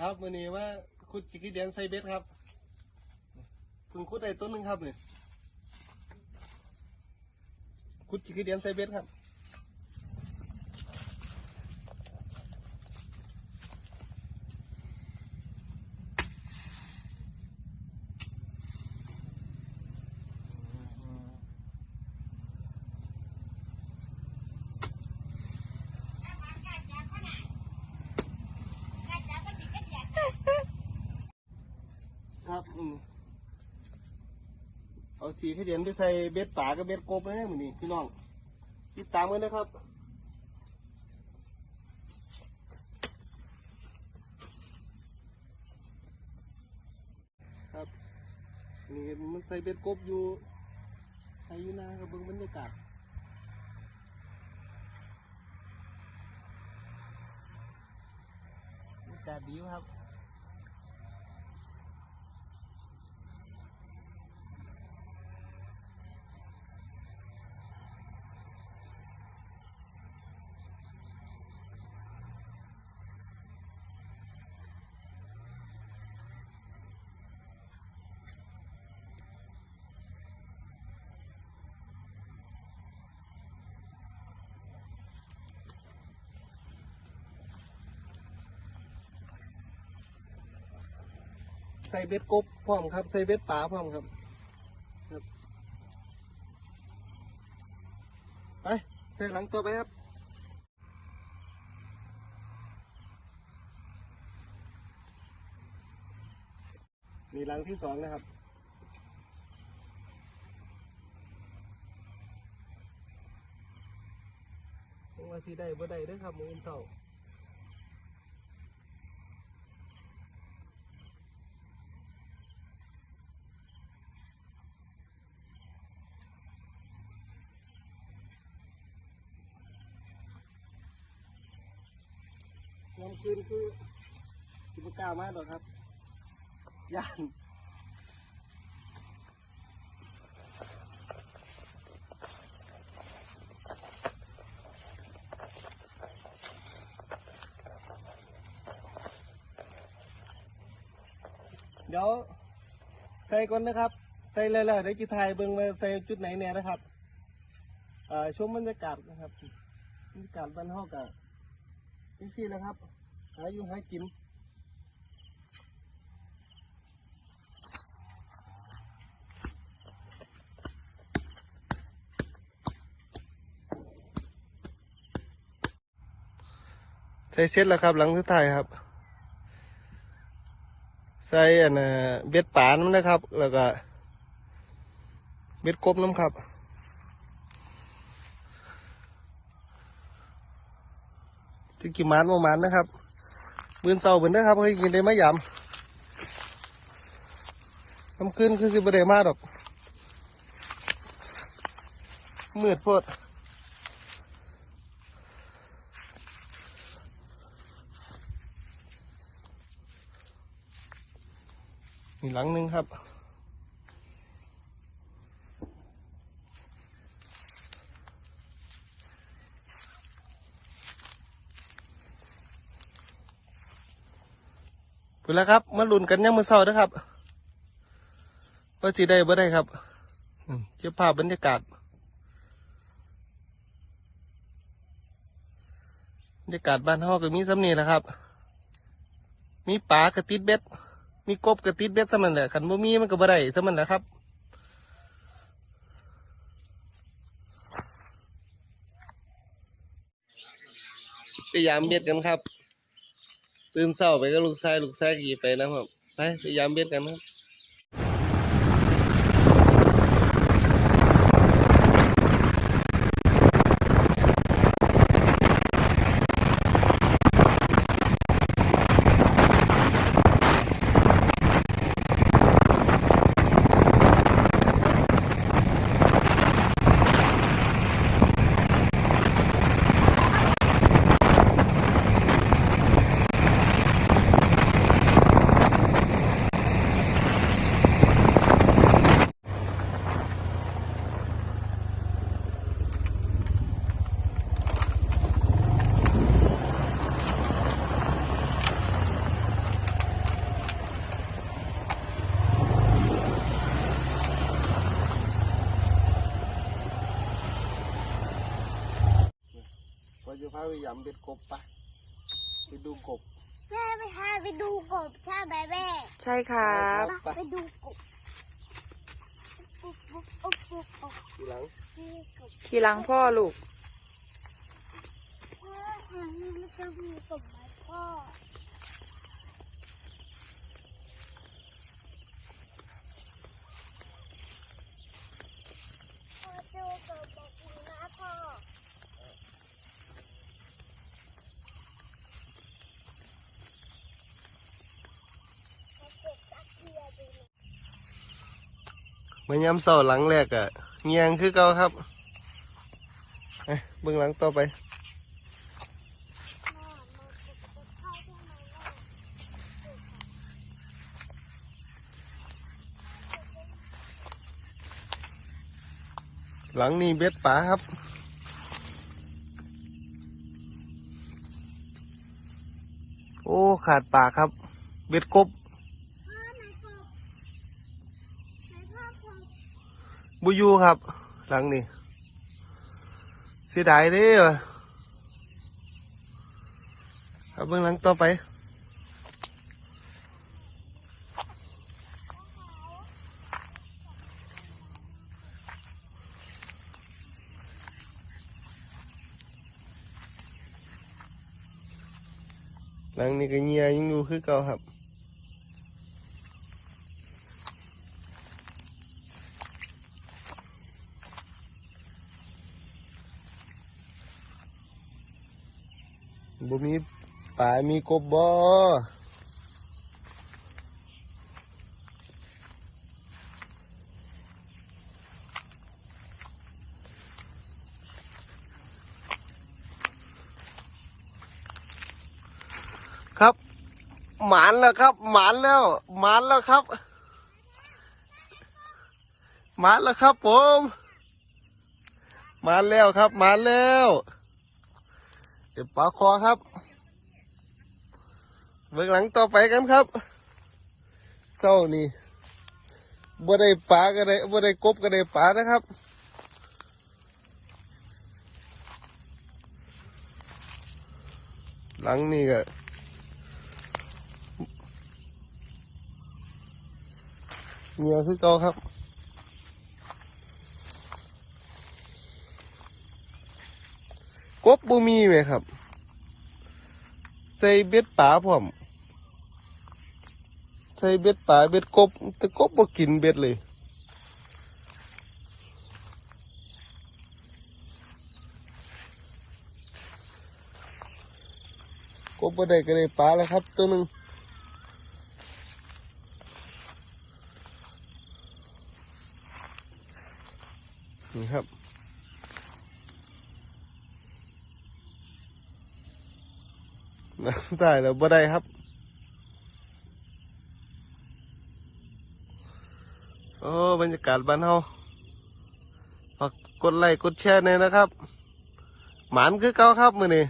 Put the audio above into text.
ครับวันนี้ว่าคุดจิกิเดียนไซเบสครับเพิ่งคุดได้ต้นหนึ่งครับเนี่ยคุดจิกิเดียนไซเบสครับ ครับ อืมเอาสีให้เดียนไปใส่เบ็ดป่ากับเบ็ดกบนะมือนี้พี่น้องติดตามกันนะครับครับนี่มันใส่เบ็ดกบอยู่ใส่อยู่นะครับเบิ่งบรรยากาศบรรยากาศดีครับ ส่เบ็ดกบพร้อมครับ ใส่เบ็ดปลาพร้อมครับครับ ไปใส่หลังตัวไปครับนี่หลังที่สองนะครับว่าสิได้บ่ได้เด้อครับมืออนเศร้า ยามคืนคือกิบก้ามากหรอกครับย่านเดี๋ยวใส่ก่อนนะครับ ใส่เลยๆเดี๋ยวจะถ่ายเบิ่งว่าใส่จุดไหนแน่นะครับเอ่อชมบรรยากาศนะครับบรรยากาศบ้านฮอกอะ นี่สิแหละครับ หาอยู่หากินใส่เซ็ตแล้วครับ หลังสุดท้ายครับ ใส่อันเบ็ดป่าน้ำนะครับ แล้วก็เบ็ดกบน้ำครับึงกี่มันประมาณนะครับมือนเสาเหมือนนะครับเคยกินได้ไหมยำน้ำขึ้นคือสิบเดมาดอกมืดพดมีหลังหนึ่งครับ พูดแล้วครับ มาลุ้นกันยังมือเศร้านะครับว่าสีได้บ่ได้ครับอืมเจ้าภาพบรรยากาศบรรยากาศบ้านฮอกก็มีสำนีแหละครับ มีปลากระติดเบ็ด มีกบกระติดเบ็ดสมันแหละขันบ่มีมันก็บ่ได้สมันแหละครับพยายามเบ็ดกันครับ ตื่นเศร้าไปก็ลูกชายลูกชายกี่ไปนะครับ ไปพยายามเบ็ดกันครับาไปยำเบ็ดกบปะไปดูกบแม่ไปพาไปดูกบใช่ไหมแม่ใช่ครับมาไปดูกบปุ๊บปุ๊บปุ๊บปุ๊บปุ๊บทีหลังนี่กบขี่หลังพ่อลูกพ่อทางนี้มันจะมีกบไหมพ่อพ่อเจอกบบอกคุณนะพ่อ มายำเสาหลังแรกอะเงียงคือเก่าครับเอ้บื้องหลังต่อไปหลังนี้เบ็ดป่าครับ โอ้ ขาดปากครับ เบ็ดกบ พ่อไหนกบไหนพ่อกบ บุยูครับ หลังนี้เสียดายเด้อครับเบื้องหลังต่อไปหลังนี้ก็เงียยังอยู่คือเก่าครับ บ่มีปลามีกบบ่ครับ หมานแล้วครับ หมานแล้ว หมานแล้วครับ หมานแล้วครับผม หมานแล้วครับ หมานแล้ว เดี๋ยวปลาคอครับ เบื้องหลังต่อไปกันครับเศร้านี่บ่ได้ปลาก็ได้บ่ได้กบก็ได้ปลานะครับหลังนี่ก็เงียคือเก่าครับ บ่มีไหมครับ ใส่เบ็ดป่าพร้อม ใส่เบ็ดป่าเบ็ดกบ แต่กบบ่กินเบ็ดเลยกบบ่ได้ก็ได้ปลาแล้วครับ ตัวหนึ่งนี่ครับ ได้แล้วบ่ได้ครับโอ้บรรยากาศบ้านเฮาฝากกดไลค์กดแชร์หน่อยนะครับ หมานคือเก่าครับมือนี้